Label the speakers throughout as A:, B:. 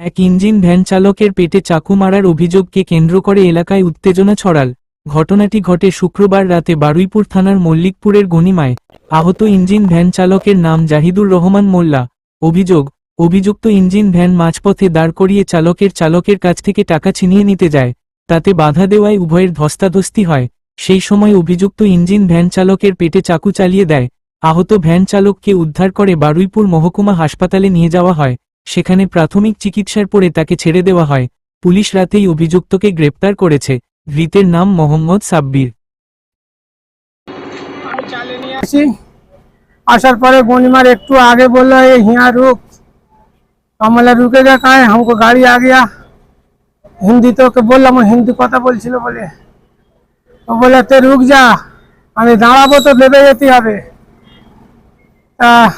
A: এক engine van চালকের পেটে চাকু মারার অভিযোগকে কেন্দ্র করে এলাকায় উত্তেজনা ছড়াল। ঘটনাটি ঘটে শুক্রবার রাতে বারুইপুর থানার মল্লিকপুরের গনিমায় আহত ইঞ্জিন ভ্যান চালকের নাম জাহিদুর রহমান মোল্লা। অভিযোগ, অভিযুক্ত ইঞ্জিন ভ্যান মাঝপথে দাঁড় করিয়ে চালকের চালকের কাছ থেকে টাকা ছিনিয়ে নিতে যায়। তাতে বাধা দেওয়ায় উভয়ের ধস্তাধস্তি হয়। সেই সময় অভিযুক্ত ইঞ্জিন ভ্যান চালকের পেটে চাকু চালিয়ে দেয়। আহত ভ্যান চালককে উদ্ধার করে বারুইপুর মহকুমা হাসপাতালে নিয়ে যাওয়া হয়। সেখানে প্রাথমিক চিকিৎসার পরে তাকে ছেড়ে দেওয়া হয়। পুলিশ রাতেই অভিযুক্তকে গ্রেপ্তার করেছে। ধৃতের নাম মোহাম্মদ সাব্বির।
B: আসার পরে গণিমার একটু আগে বলল হিয়া রুক কমলা রুকে গা কায়, হামকো গাড়ি আ গিয়া। হিন্দি তোকে বললাম হিন্দি কথা বলছিল বলে। ও বলে তে রুক যা, আমি দাঁড়াবো তো ভেবে যেতে হবে। আহ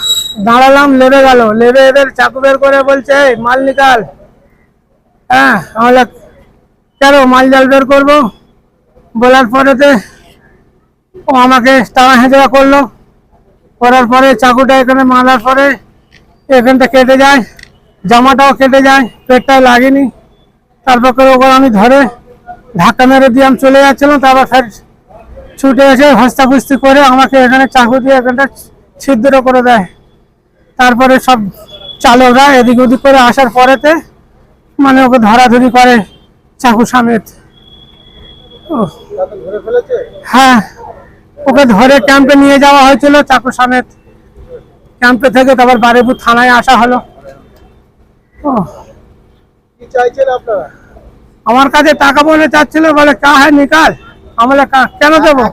B: দাঁড়ালাম, লেবে গেল। লেবে এদের চাকু বের করে বলছে মাল নিকাল। হ্যাঁ কেন মাল জাল বের করব? বলার পরেতে ও আমাকে টানা হেঁচড়া করল। করার পরে চাকুটা এখানে মারার পরে এখানটা কেটে যায়, জামাটাও কেটে যায় পেটটাও লাগেনি। তারপর করে আমি ধরে ধাক্কা মেরে দিয়ে আমি চলে যাচ্ছিলাম। তারপর ফের ছুটে এসে হস্তা খুস্তি করে আমাকে এখানে চাকু দিয়ে এখানটা ছিদ্র করে দেয়। তারপরে সব চালকরা এদিক ওদিক করে আসার পরেতে মানে ওকে ধরাধরি করে চাকু সমেত। হ্যাঁ ওকে ধরে ক্যাম্পে নিয়ে যাওয়া হয়েছিল চাকু সমেত। ক্যাম্পে থেকে তারপর বারেপুর থানায় আসা হলো। ও। আমার কাছে টাকা বলে চাচ্ছিল বলে কা হ্যাঁ নিকাল? আমি "কা- কেন দেবো?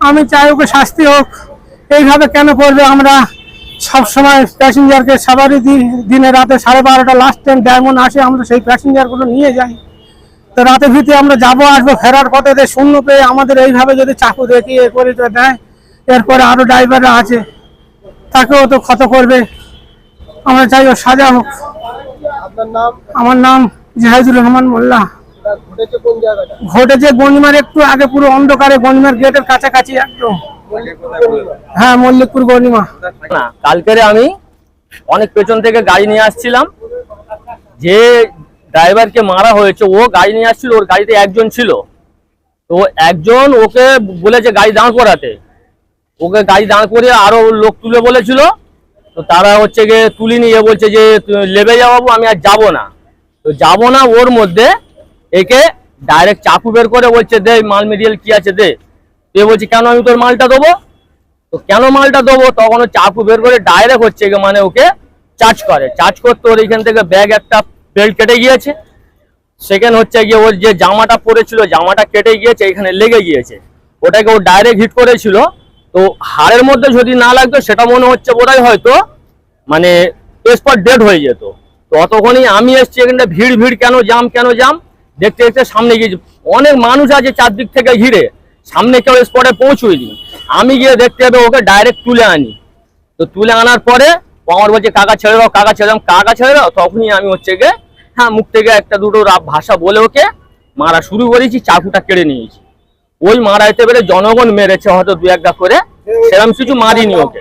B: আমি চাই ওকে শাস্তি হোক। এইভাবে কেন করবে আমরা? সব সময় প্যাসেঞ্জারকে সবারই দিনে রাতে সাড়ে বারোটা লাস্ট ট্রেন ডায়মন্ড আসে আমরা সেই প্যাসেঞ্জারগুলো নিয়ে যাই। তো রাতে ভিতরে আমরা যাব আসব ফেরার পথে শূন্য পেয়ে আমাদের এইভাবে যদি চাকু দেখি এ করে তো দেয় এরপরে আরও ড্রাইভাররা আছে। তাকেও তো ক্ষত করবে। আমরা চাই ওর সাজা হোক।
C: আপনার নাম?
B: আমার নাম জাহিদুর রহমান মোল্লা।
C: ঘটেছে
B: গনিমার একটু আগে পুরো অন্ধকারে গনিমার গেটের কাছাকাছি একদম। হ্যাঁ মল্লিকপুর গনিমা
D: না, কালকের আমি অনেক পেছন থেকে গাড়ি নিয়ে আসছিলাম। যে ড্রাইভারকে মারা হয়েছে, ও গাড়ি নিয়ে আসছিল, ওর গাড়িতে একজন ছিল। তো একজন ওকে বলেছে গাড়ি দাঁড় করাতে। ওকে গাড়ি দাঁড় করিয়ে আরও লোক তুলে বলেছিল। তো তারা হচ্ছে গিয়ে তুলি নিয়ে বলছে যে "তুই লেবে যাব আমি আর যাব না। তো যাব না ওর মধ্যে। একে ডাইরেক্ট চাকু বের করে বলছে, দে, মাল মেটেরিয়াল কি আছে দে। এ বলছি, কেন আমি তোর মালটা দেবো? তো কেন মালটা দেবো? তখন ও চাকু বের করে ডাইরেক্ট হচ্ছে মানে ওকে চার্জ করে। চার্জ করতে ওর এখান থেকে ব্যাগ একটা বেল্ট কেটে গিয়েছে। সেকেন্ড হচ্ছে গিয়ে ওর যে জামাটা পরেছিল, জামাটা কেটে গিয়েছে, এখানে লেগে গিয়েছে। ওটাকে ও ডাইরেক্ট হিট করেছিল। তো হাড়ের মধ্যে যদি না লাগতো, সেটা মনে হচ্ছে বোধহয় হয়তো মানে স্পট ডেড হয়ে যেত। তো অতক্ষণই আমি এসছি এখানটা, ভিড় ভিড়, কেন জাম কেন জাম? দেখতে দেখতে সামনে গিয়েছি অনেক মানুষ আছে চারদিক থেকে ঘিরে। সামনে কেউ স্পটে পৌঁছুইনি আমি গিয়ে দেখতে হবে ওকে ডাইরেক্ট তুলে আনি। তো তুলে আনার পরে আমার বলছে, কাকা ছেড়ে দাও, কাকা ছেড়ে দাও। কাকা ছেড়ে দাও? তখনই আমি হচ্ছে গিয়ে হ্যাঁ মুখ থেকে একটা দুটো ভাষা বলে ওকে মারা শুরু করেছি, চাকুটা কেড়ে নিয়েছি। ওই মারা মারাইতে পেরে জনগণ মেরেছে হয়তো দু একটা করে। সেরকম কিছু মারিনি ওকে।